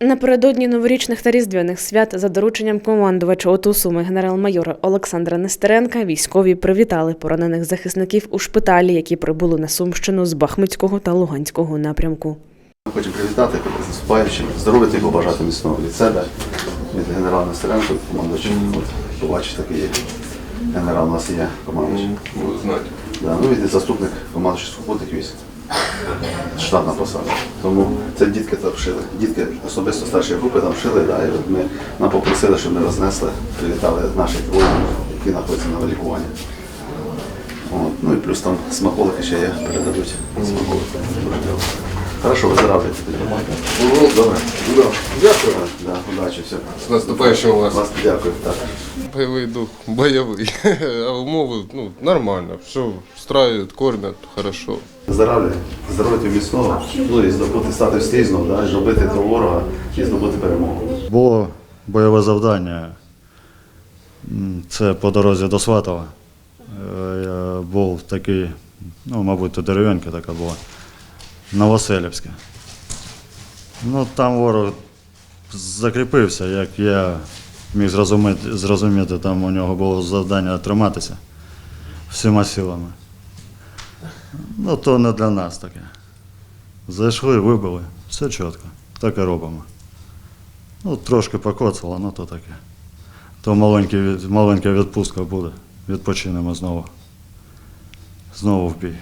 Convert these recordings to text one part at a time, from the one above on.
Напередодні новорічних та різдвяних свят за дорученням командувача ОТУ Суми генерал-майора Олександра Нестеренка військові привітали поранених захисників у шпиталі, які прибули на Сумщину з Бахмутського та Луганського напрямку. Хочемо привітати з наступаючим, здоров'я і побажати міцного від себе, від генерала Нестеренко, командувача. От, побачите, такий є генерал у нас є командувач. Да, ну, він і заступник командувача сухопутних військ. Штатна посада. Тому це дітки там вшили. Дітки особисто старшої групи там вшили, да, і ми нам попросили, щоб ми рознесли, привітали наших воїнів, які знаходяться на лікуванні. От. Ну і плюс там смаколики ще є, передадуть. Смаколики. Хорошо, виздоравлюйте тоді. Добре. Дякую. Да, удачі, все. З наступаючим вас. Вас дякую. Так. Бойовий дух, бойовий. А умови ну, нормально. Все встраюють, кормять, хорошо. Здоров'я, здоров'я міцного, ну і здобути стати стізно, да, і зробити до ворога і здобути перемогу. Було бойове завдання. Це по дорозі до Сватова. Е, Я був такий, ну, мабуть, то дерев'янка така була, Новоселівська. Ну, там ворог закріпився, як я міг зрозуміти, зрозуміти, там у нього було завдання триматися всіма силами. Ну, то не для нас таке. Зайшли, вибили, все чітко, так і робимо. Ну, трошки покоцало, ну то таке. То маленька відпустка буде. Відпочинемо знову. Знову в бій.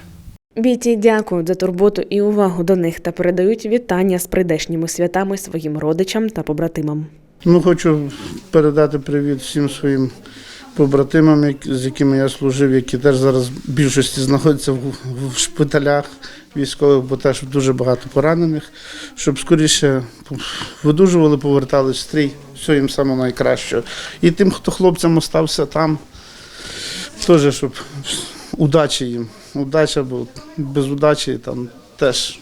Бійці дякують за турботу і увагу до них та передають вітання з прийдешніми святами своїм родичам та побратимам. Ну, хочу передати привіт всім своїм побратимам, з якими я служив, які теж зараз в більшості знаходяться в, шпиталях військових, бо теж дуже багато поранених, щоб скоріше видужували, повертались стрій. Все їм саме найкращого. І тим, хто хлопцям остався там, теж, щоб удачі їм. Удача, бо без удачі там теж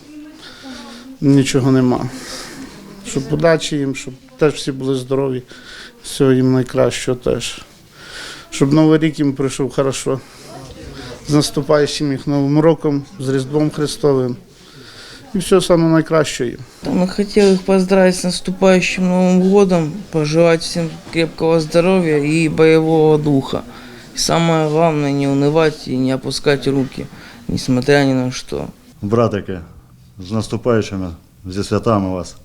нічого нема щоб удачі їм, щоб теж всі були здорові, всього їм найкращого теж. Щоб Новий рік їм пройшов хорошо. З наступаючим їх Новим роком, з Різдвом Христовим. І все саме найкраще їм. Там хотел их поздравить с наступающим Новым годом, пожелать всем крепкого здоровья и боевого духа. Самое главное, не унывать и не опускать руки, несмотря ни на что. Братики, з наступаючими, зі святами вас.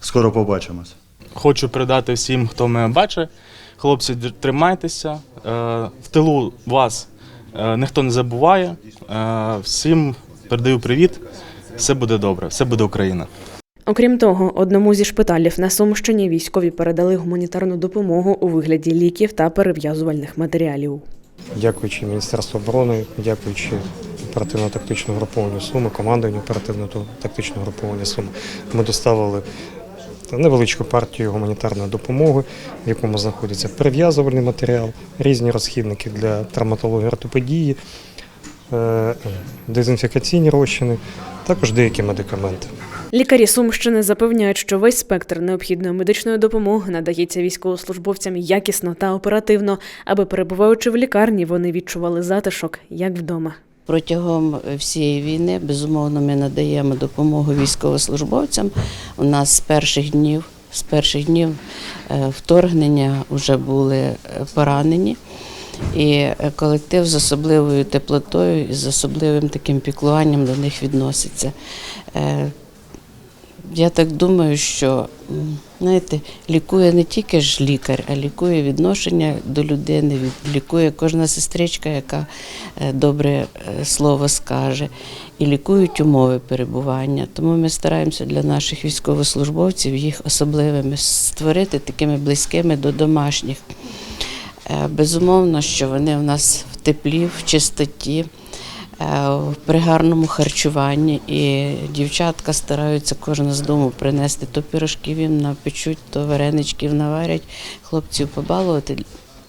Скоро побачимось. Хочу передати всім, хто мене бачить. Хлопці, тримайтеся. Е, В тилу вас е, ніхто не забуває. Е, Всім передаю привіт. Все буде добре, все буде Україна. Окрім того, одному зі шпиталів на Сумщині військові передали гуманітарну допомогу у вигляді ліків та перев'язувальних матеріалів. дякуючи Міністерству оборони, дякуючи оперативно-тактичному групованню Суми, командуванню оперативно-тактичного групування Суми, ми доставили невеличку партію гуманітарної допомоги, в якому знаходиться перев'язувальний матеріал, різні розхідники для травматології ортопедії, е, дезінфекційні розчини, також деякі медикаменти. Лікарі Сумщини запевняють, що весь спектр необхідної медичної допомоги надається військовослужбовцям якісно та оперативно, аби перебуваючи в лікарні, вони відчували затишок як вдома. Протягом всієї війни, безумовно, ми надаємо допомогу військовослужбовцям. У нас з перших днів, з перших днів е, вторгнення вже були поранені. І е, колектив з особливою теплотою і з особливим таким піклуванням до них відноситься. Е, Я так думаю, що знаєте, лікує не тільки ж лікар, а лікує відношення до людини, лікує кожна сестричка, яка е, добре слово скаже, і лікують умови перебування. Тому ми стараємося для наших військовослужбовців їх особливими створити такими близькими до домашніх. Е, Безумовно, що вони в нас в теплі, в чистоті, в при гарному харчуванні. І дівчатка стараються кожна з дому принести то пірожків їм напечуть, то вареничків наварять, хлопців побалувати,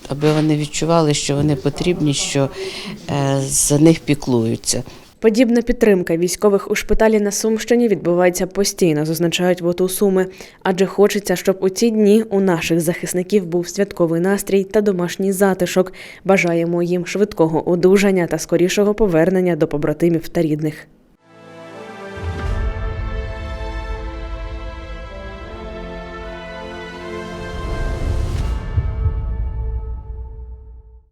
аби вони відчували, що вони потрібні, що е, за них піклуються. Подібна підтримка військових у шпиталі на Сумщині відбувається постійно, зазначають в ОТУ Суми, адже хочеться, щоб у ці дні у наших захисників був святковий настрій та домашній затишок. Бажаємо їм швидкого одужання та скорішого повернення до побратимів та рідних.